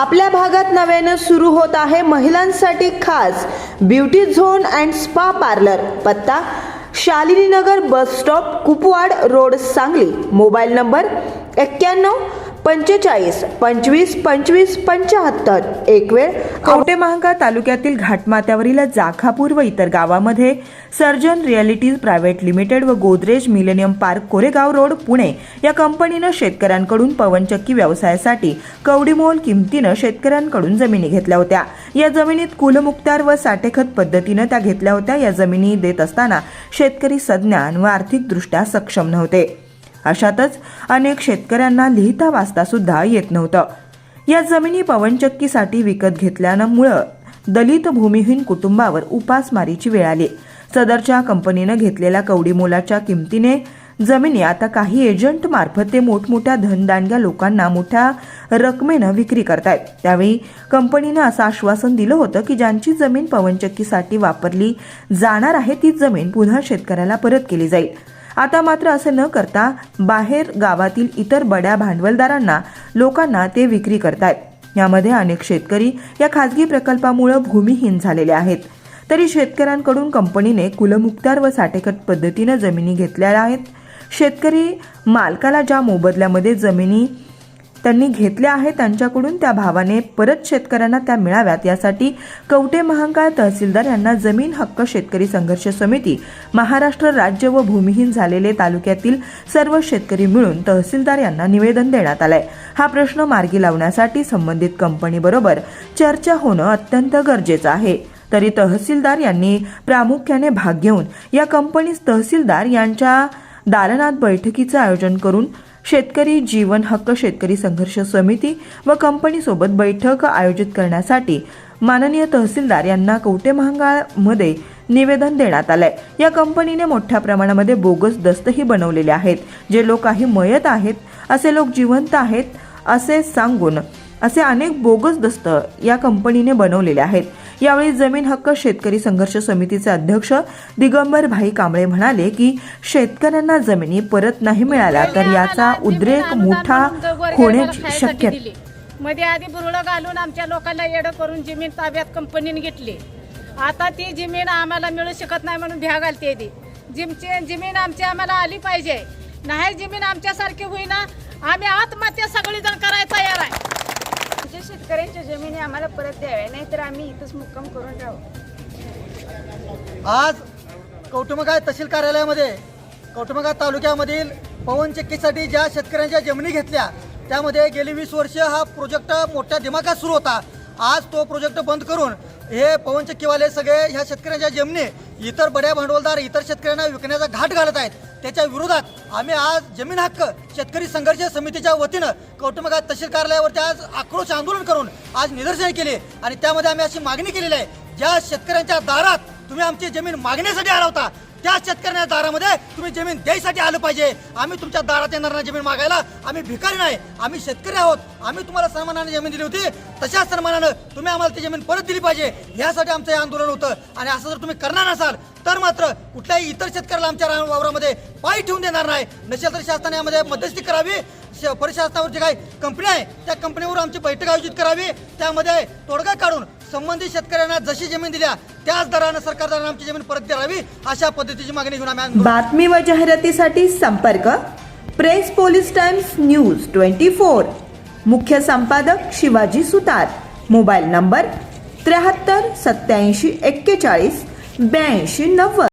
आपल्या भागात नव्यानं सुरू होत आहे महिलांसाठी खास beauty zone and spa parlour. पत्ता Shalininagar bus stop Kupwad road Sangli. Mobile number एक्क्याण्णव पंचेचाळीस पंचवीस पंचवीस पंच्याहत्तर एक वेळ कवटे महांकाळ तालुक्यातील घाटमाथ्यावरील जाखापूर व इतर गावामध्ये सर्जन रिअलिटीज प्रायव्हेट लिमिटेड व Godrej millennium park Koregaon road Pune या कंपनीनं शेतकऱ्यांकडून पवनचक्की व्यवसायासाठी कवडीमोल किमतीनं शेतकऱ्यांकडून जमिनी घेतल्या होत्या. या जमिनीत कुलमुक्तार व साठेखत पद्धतीनं त्या घेतल्या होत्या. या जमिनी देत असताना शेतकरी सज्ञान व आर्थिकदृष्ट्या सक्षम नव्हते. अशातच अनेक शेतकऱ्यांना लिहिता वाचता सुद्धा येत नव्हतं. या जमिनी पवनचक्कीसाठी विकत घेतल्यामुळं दलित भूमिहीन कुटुंबावर उपासमारीची वेळ आली. सदरच्या कंपनीनं घेतलेल्या कवडी मोलाच्या किमतीने जमिनी आता काही एजंट मार्फत ते मोठमोठ्या धनदानग्या लोकांना मोठ्या रकमेनं विक्री करतायत. त्यावेळी कंपनीनं असं आश्वासन दिलं होतं की ज्यांची जमीन पवनचक्कीसाठी वापरली जाणार आहे तीच जमीन पुन्हा शेतकऱ्याला परत केली जाईल. आता मात्र असं न करता बाहेर गावातील इतर बड्या भांडवलदारांना लोकांना ते विक्री करतायत. यामध्ये अनेक शेतकरी या खासगी प्रकल्पामुळे भूमिहीन झालेले आहेत. तरी शेतकऱ्यांकडून कंपनीने कुलमुक्तार व साठेकट पद्धतीनं जमिनी घेतलेल्या आहेत. शेतकरी मालकाला ज्या मोबदल्यामध्ये जमिनी त्यांनी घेतल्या आहेत त्यांच्याकडून त्या भावाने परत शेतकऱ्यांना त्या मिळाव्यात. यासाठी कवटे महांकाळ तहसीलदार यांना जमीन हक्क शेतकरी संघर्ष समिती महाराष्ट्र राज्य व भूमिहीन झालेले तालुक्यातील सर्व शेतकरी मिळून तहसीलदार यांना निवेदन देण्यात आलंय. हा प्रश्न मार्गी लावण्यासाठी संबंधित कंपनीबरोबर चर्चा होणं अत्यंत गरजेचं आहे. तरी तहसीलदार यांनी प्रामुख्याने भाग घेऊन या कंपनीस तहसीलदार यांच्या दालनात बैठकीचं आयोजन करून शेतकरी जीवन हक्क शेतकरी संघर्ष समिती व कंपनीसोबत बैठक आयोजित करण्यासाठी माननीय तहसीलदार यांना कवटे महांगाळमध्ये निवेदन देण्यात आलंय. या कंपनीने मोठ्या प्रमाणामध्ये बोगस दस्तही बनवलेले आहेत. जे लोक काही मयत आहेत असे लोक जिवंत आहेत असे सांगून असे अनेक बोगस दस्त या कंपनीने बनवलेले आहेत. यावेळी जमीन हक्क शेतकरी संघर्ष समितीचे अध्यक्ष दिगंबर भाई कांबळे म्हणाले की शेतकऱ्यांना जमिनी परत नाही मिळाल्या तर याचा उद्रेक मोठा होण्याची शक्यता मध्ये आधी बुरळं घालून आमच्या लोकांना येडं करून जमीन ताब्यात कंपनीने घेतली. आता ती जमीन आम्हाला मिळू शकत नाही म्हणून भ्या घालते ती. जिमची जमीन आमची आम्हाला आली पाहिजे. नाही जमीन आमच्यासारखी होईना. आम्ही आत्महत्या सगळी जण करायला तयार आहे. आमच्या शेतकऱ्यांच्या जमिनी आम्हाला परत द्याव्या नाहीतर आम्ही इथंच मुक्काम करून राहू. आज कौटुंबगाय तहसील कार्यालयामध्ये कौटुंबगाय तालुक्यामधील पवन चक्कीसाठी ज्या शेतकऱ्यांच्या जमिनी घेतल्या त्यामध्ये गेली वीस वर्ष हा प्रोजेक्ट मोठ्या दिमागात सुरू होता. आज तो प्रोजेक्ट बंद करून हे पवन चक्कीवाले सगळे ह्या शेतकऱ्यांच्या जमिनी इतर बड्या भांडवलदार इतर शेतकऱ्यांना विकण्याचा घाट घालत आहेत. त्याच्या विरोधात आम्ही आज जमीन हक्क शेतकरी संघर्ष समितीच्या वतीनं कौटुंबिक तहसील कार्यालयावरती आज आक्रोश आंदोलन करून आज निदर्शन केले आणि त्यामध्ये आम्ही अशी मागणी केलेली आहे ज्या शेतकऱ्यांच्या दारात तुम्ही आमची जमीन मागण्यासाठी आला होता त्या शेतकऱ्यांच्या दारामध्ये तुम्ही जमीन द्यायसाठी आलं पाहिजे. आम्ही तुमच्या दारात येणार नाही जमीन मागायला. आम्ही भिकारी नाही. आम्ही शेतकरी आहोत. आम्ही तुम्हाला सन्मानाने जमीन दिली होती. तशाच सन्मानानं तुम्ही आम्हाला ती जमीन परत दिली पाहिजे. यासाठी आमचं हे आंदोलन होतं. आणि असं जर तुम्ही करणार नसाल तर मात्र कुठल्याही इतर शेतकऱ्याला आमच्या वावरामध्ये पाय ठेवून देणार नाही. नसेल तर शासनाने यामध्ये मध्यस्थी करावी. श- काही कंपनी आहे त्या कंपनीवर आमची बैठक आयोजित करावी. त्यामध्ये तोडगा काढून संबंधित शेतकऱ्यांना जशी जमीन दिल्या त्याच दरानं सरकार आमची जमीन परत द्यावी अशा पद्धतीची मागणी घेऊन आम्ही बातमी व जाहिरातीसाठी संपर्क press police times news twenty four. मुख्य संपादक शिवाजी सुतार. मोबाईल नंबर त्र्याहत्तर सत्याऐंशी एक्केचाळीस ब्याऐंशी नव्वद.